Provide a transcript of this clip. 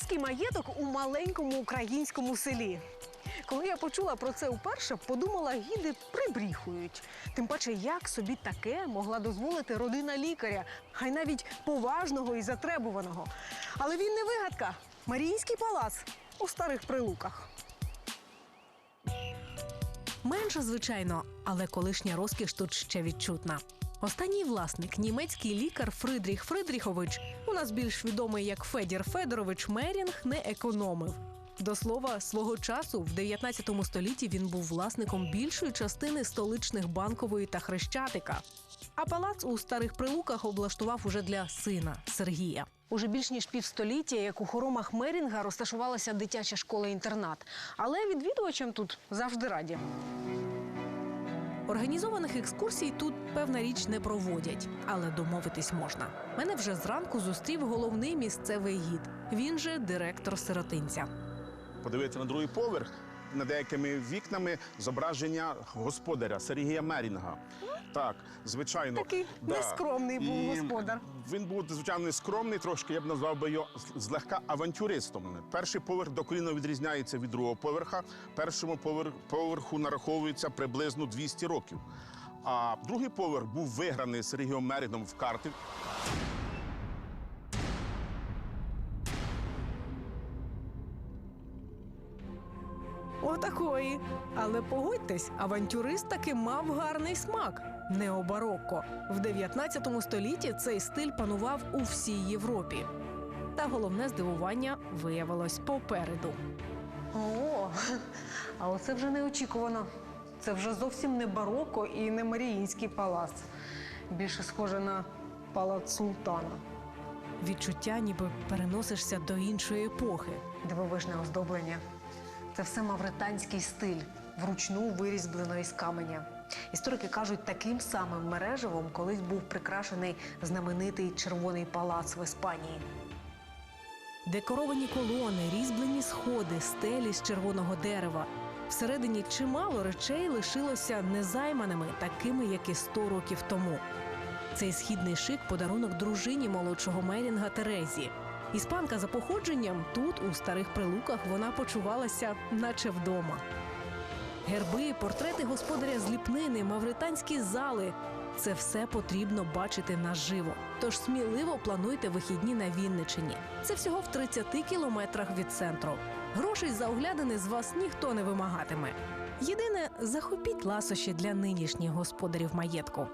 Маріїнський маєток у маленькому українському селі. Коли я почула про це вперше, подумала, гіди прибріхують. Тим паче, як собі таке могла дозволити родина лікаря, хай навіть поважного і затребуваного. Але він не вигадка. Маріїнський палац у старих прилуках. Менше, звичайно, але колишня розкіш тут ще відчутна. Останній власник, німецький лікар Фридріх Фридріхович, у нас більш відомий як Федір Федорович Мерінг, не економив. До слова, свого часу в 19 столітті він був власником більшої частини столичних банкової та хрещатика. А палац у старих прилуках облаштував уже для сина Сергія. Уже більш ніж півстоліття, як у хоромах Мерінга, розташувалася дитяча школа-інтернат. Але відвідувачам тут завжди раді. Організованих екскурсій тут певна річ не проводять, але домовитись можна. Мене вже зранку зустрів головний місцевий гід. Він же директор сиротинця. Подивитися на другий поверх. Над деякими вікнами зображення господаря Сергія Мерінга. Так, звичайно. Такий нескромний був господар. Він був звичайно нескромний, трошки я б назвав би його злегка авантюристом. Перший поверх докорінно відрізняється від другого поверха. Першому повер- поверху нараховується приблизно 200 років. А другий поверх був виграний Сергієм Меріном в карти. Отакої. Але погодьтесь, авантюрист таки мав гарний смак. Необарокко. В 19 столітті цей стиль панував у всій Європі. Та головне здивування виявилось попереду. О, а оце вже неочікувано. Це вже зовсім не бароко і не Маріїнський палац. Більше схоже на палац султана. Відчуття, ніби переносишся до іншої епохи. Дивовижне оздоблення. Це все мавританський стиль, вручну вирізблено із каменя. Історики кажуть, таким самим мережевом колись був прикрашений знаменитий червоний палац в Іспанії. Декоровані колони, різьблені сходи, стелі з червоного дерева. Всередині чимало речей лишилося незайманими, такими, як і 100 років тому. Цей східний шик подарунок дружині молодшого Мерінга Терезі. Іспанка за походженням тут, у старих прилуках, вона почувалася, наче вдома. Герби, портрети господаря з ліпнини, мавританські зали це все потрібно бачити наживо. Тож сміливо плануйте вихідні на Вінничині. Це всього в 30 кілометрах від центру. Грошей за оглядини з вас ніхто не вимагатиме. Єдине, захопіть ласощі для нинішніх господарів маєтку.